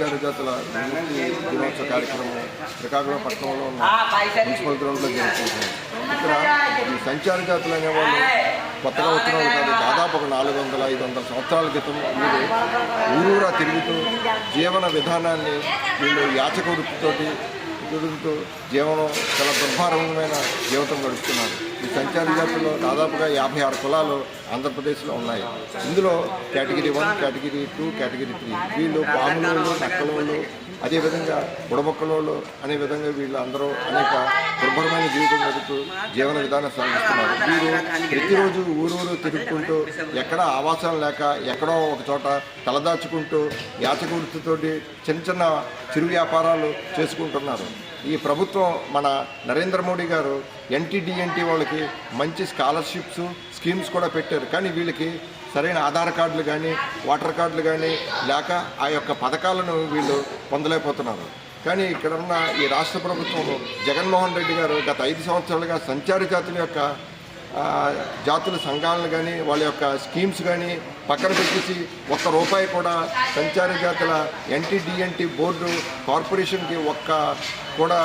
విముక్తి దినోత్సవ కార్యక్రమం శ్రీకాకుళం పట్టణంలో ఉన్న మున్సిపల్ గ్రౌండ్లో జరుగుతుంది. ఇక్కడ ఈ సంచార జాతులు అనేవాళ్ళు కొత్తగా వచ్చిన వాళ్ళు కాదు దాదాపు ఒక నాలుగు వందల ఐదు వందల సంవత్సరాల క్రితం వీళ్ళు ఊరూరా తిరుగుతూ జీవన విధానాన్ని వీళ్ళు యాచక వృత్తితోటి తిరుగుతూ జీవనం చాలా దుర్భారమైన జీవితం గడుపుతున్నారు. ఈ సంచార జాతుల్లో దాదాపుగా యాభై ఆరు కులాలు ఆంధ్రప్రదేశ్లో ఉన్నాయి. ఇందులో category one category two category three. వీళ్ళు పాములోళ్ళు నక్కలోళ్ళు అదేవిధంగా బుడబొక్కలోళ్ళు అనే విధంగా వీళ్ళు అందరూ అనేక దుర్భరమైన జీవితం గడుపుతూ జీవన విధానం సాగిస్తున్నారు వీరు ప్రతిరోజు ఊరూరు తిరుగుకుంటూ ఎక్కడ ఆవాసం లేక ఎక్కడో ఒక చోట తలదాచుకుంటూ యాచక వృత్తితోటి చిన్న చిన్న చిరు వ్యాపారాలు చేసుకుంటున్నారు. ఈ ప్రభుత్వం మన నరేంద్ర మోడీ గారు ఎన్టీడీఎన్టీ వాళ్ళకి మంచి స్కాలర్షిప్స్ స్కీమ్స్ కూడా పెట్టారు. కానీ వీళ్ళకి సరైన ఆధార్ కార్డులు కానీ ఓటర్ కార్డులు కానీ లేక ఆ యొక్క పథకాలను వీళ్ళు పొందలేకపోతున్నారు. కానీ ఇక్కడ ఉన్న ఈ రాష్ట్ర ప్రభుత్వం జగన్మోహన్ రెడ్డి గారు గత ఐదు సంవత్సరాలుగా సంచారి జాతుల యొక్క జాతుల సంఘాలను కానీ వాళ్ళ యొక్క స్కీమ్స్ కానీ పక్కన పెట్టేసి ఒక్క రూపాయి కూడా సంచార జాతుల ఎన్టీడిఎన్టీ బోర్డు కార్పొరేషన్కి ఒక్క కూడా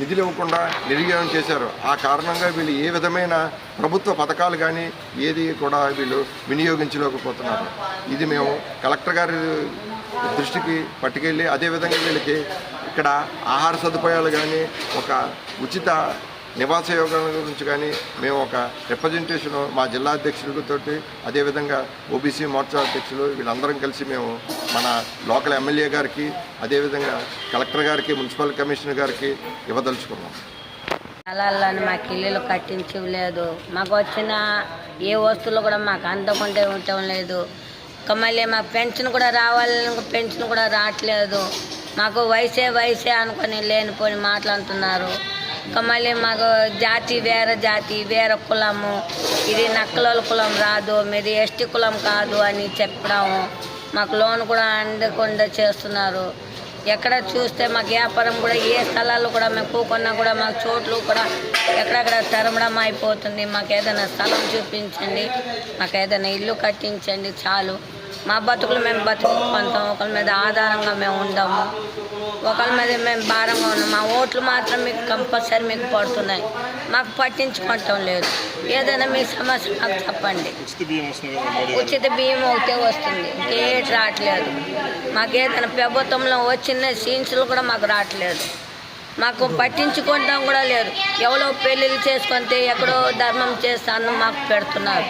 నిధులు ఇవ్వకుండా నిర్వీర్యం చేశారు. ఆ కారణంగా వీళ్ళు ఏ విధమైన ప్రభుత్వ పథకాలు కానీ ఏది కూడా వీళ్ళు వినియోగించలేకపోతున్నారు. ఇది మేము కలెక్టర్ గారి దృష్టికి పట్టుకెళ్ళి అదేవిధంగా వీళ్ళకి ఇక్కడ ఆహార సదుపాయాలు కానీ ఒక ఉచిత నివాస యోగాల గురించి కానీ మేము ఒక రిప్రజెంటేషన్ మా జిల్లా అధ్యక్షులతో అదేవిధంగా ఓబీసీ మోర్చా అధ్యక్షులు వీళ్ళందరం కలిసి మేము మన లోకల్ ఎమ్మెల్యే గారికి అదేవిధంగా కలెక్టర్ గారికి మున్సిపల్ కమిషనర్ గారికి ఇవ్వదలుచుకున్నాం. స్థలాలను మాకు ఇల్లులు కట్టించి లేదు మాకు వచ్చిన ఏ వస్తువులు కూడా మాకు అందకుండా ఉండటం లేదు. ఇంకా మళ్ళీ మాకు పెన్షన్ కూడా రావాలని పెన్షన్ కూడా రావట్లేదు. మాకు వయసే వయసే అనుకొని లేనిపోని మాట్లాడుతున్నారు మళ్ళీ మాకు జాతి వేరే జాతి వేరే కులము. ఇది నక్కలోల కులం రాదు మీది ఎస్టీ కులం కాదు అని చెప్పడము మాకు లోన్ కూడా అందకుండా చేస్తున్నారు. ఎక్కడ చూస్తే మాకు వ్యాపారం కూడా ఏ స్థలాలు కూడా మేము కూకున్నా కూడా మాకు చోట్లు కూడా ఎక్కడెక్కడ తరమడం అయిపోతుంది. మాకు ఏదైనా స్థలం చూపించండి మాకు ఏదైనా ఇల్లు కట్టించండి చాలు. మా బతుకులు మేము బతుకుంటాం ఒకరి మీద ఆధారంగా మేము ఉండము ఒకరి మీద మేము భారంగా ఉన్నాం. మా ఓట్లు మాత్రం మీకు కంపల్సరీ మీకు పడుతున్నాయి. మాకు పట్టించుకోవటం లేదు. ఏదైనా మీ సమస్య మాకు చెప్పండి. ఉచిత బియ్యం ఒకటే వస్తుంది. ఇంకేటి రావట్లేదు. మాకు ఏదైనా ప్రభుత్వంలో వచ్చిన సీన్స్లు కూడా మాకు రావట్లేదు. మాకు పట్టించుకోవడం కూడా లేదు. ఎవరో పెళ్ళిళ్ళు చేసుకుంటే ఎక్కడో ధర్మం చేస్తాను మాకు పెడుతున్నారు.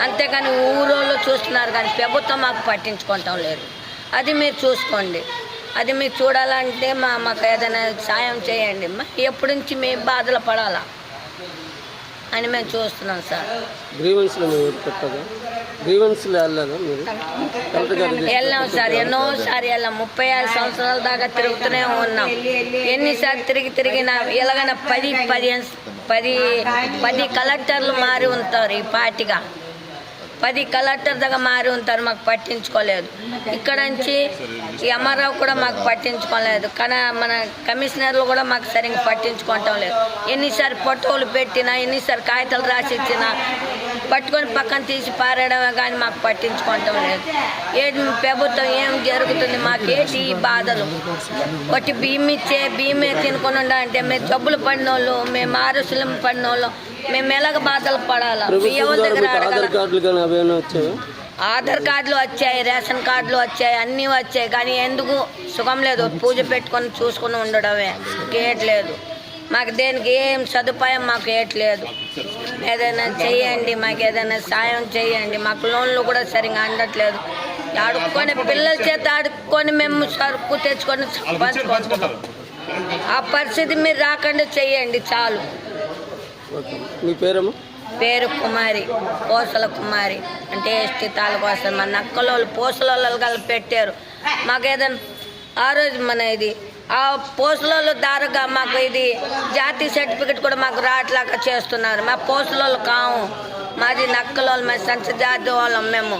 అంతేకాని ఊరోళ్ళు చూస్తున్నారు కానీ ప్రభుత్వం మాకు పట్టించుకోవటం లేదు. అది మీరు చూసుకోండి. అది మీరు చూడాలంటే మా మాకు ఏదైనా సాయం చేయండి. మా ఎప్పటి నుంచి మేము బాధలు పడాలా? అని మేము చూస్తున్నాం సార్. గ్రీవెన్స్లో మీరు పెట్టదా గ్రీవెన్స్లో వెళ్ళలేదా మీరు? కలెక్టర్ గారి దృష్టికి వెళ్ళాం సార్ ఎన్నోసారి వెళ్ళాం. ముప్పై ఆరు సంవత్సరాల దాకా తిరుగుతూనే ఉన్నాం. ఎన్నిసార్లు తిరిగి తిరిగినా ఎలాగైనా పది పదిహేను పది పది కలెక్టర్లు మారి ఉంటారు ఈ పార్టీగా. పది కలెక్టర్ దగ్గర మారి ఉంటారు మాకు పట్టించుకోలేదు. ఇక్కడ నుంచి ఈ కూడా మాకు పట్టించుకోలేదు. కానీ మన కమిషనర్లు కూడా మాకు సరిగ్గా పట్టించుకోవటం లేదు. ఎన్నిసార్లు ఫోటోలు పెట్టినా ఎన్నిసార్లు కాగితాలు రాసి ఇచ్చినా పట్టుకొని పక్కన తీసి పారేయడమే కానీ మాకు పట్టించుకోవటం లేదు. ఏంటి ప్రభుత్వం ఏం జరుగుతుంది మాకేంటి ఈ బాధలు? ఒకటి బియ్యం ఇచ్చే బియ్యమే తినుకొని ఉండాలంటే మేము జబ్బులు పడిన వాళ్ళు మేము ఆరోగ్యం పడిన వాళ్ళు మేము ఎలాగ బాధలు పడాలా? ప్రభుత్వం దగ్గర ఆధార్ కార్డులు వచ్చాయా? ఆధార్ కార్డులు వచ్చాయి రేషన్ కార్డులు వచ్చాయి అన్నీ వచ్చాయి కానీ ఎందుకు? సుఖం లేదు. పూజ పెట్టుకొని చూసుకొని ఉండడమే. లేదు. మాకు దేనికి ఏం సదుపాయం మాకు ఏట్లేదు. ఏదైనా చేయండి మాకు ఏదైనా సాయం చేయండి మాకు లోన్లు కూడా సరిగా అందట్లేదు. ఆడుకొని పిల్లల చేత ఆడుకొని మేము సరుకు తెచ్చుకొని ఆ పరిస్థితి మీరు రాకుండా చేయండి చాలు. మీ పేరేమో పేరు కుమారి పోసల కుమారి. అంటే ఎస్టీ తాలూకు వస్తుంది. మన నక్కలోళ్ళు పోసలోళ్ళు కలిపి పెట్టారు. మాకు ఏదైనా ఆ రోజు మన ఇది ఆ పోస్టులలో దారుగా మాకు ఇది జాతీయ సర్టిఫికెట్ కూడా మాకు రావట్లాగా చేస్తున్నారు. మా పోస్టులలో కాము. మాది నక్కలోళ్ళు మా సంచ జాతి వాళ్ళం మేము.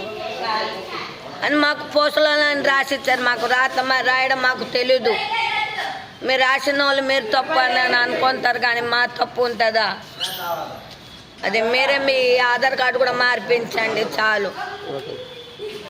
అని మాకు పోసలోళ్ళని రాసిచ్చారు. మాకు రాత రాయడం మాకు తెలీదు. మీరు రాసిన వాళ్ళు మీరు తప్పు అని అనుకుంటారు కానీ మా తప్పు ఉంటుందా? అది మీరే మీ ఆధార్ కార్డు కూడా మార్పించండి చాలు. ఓకే.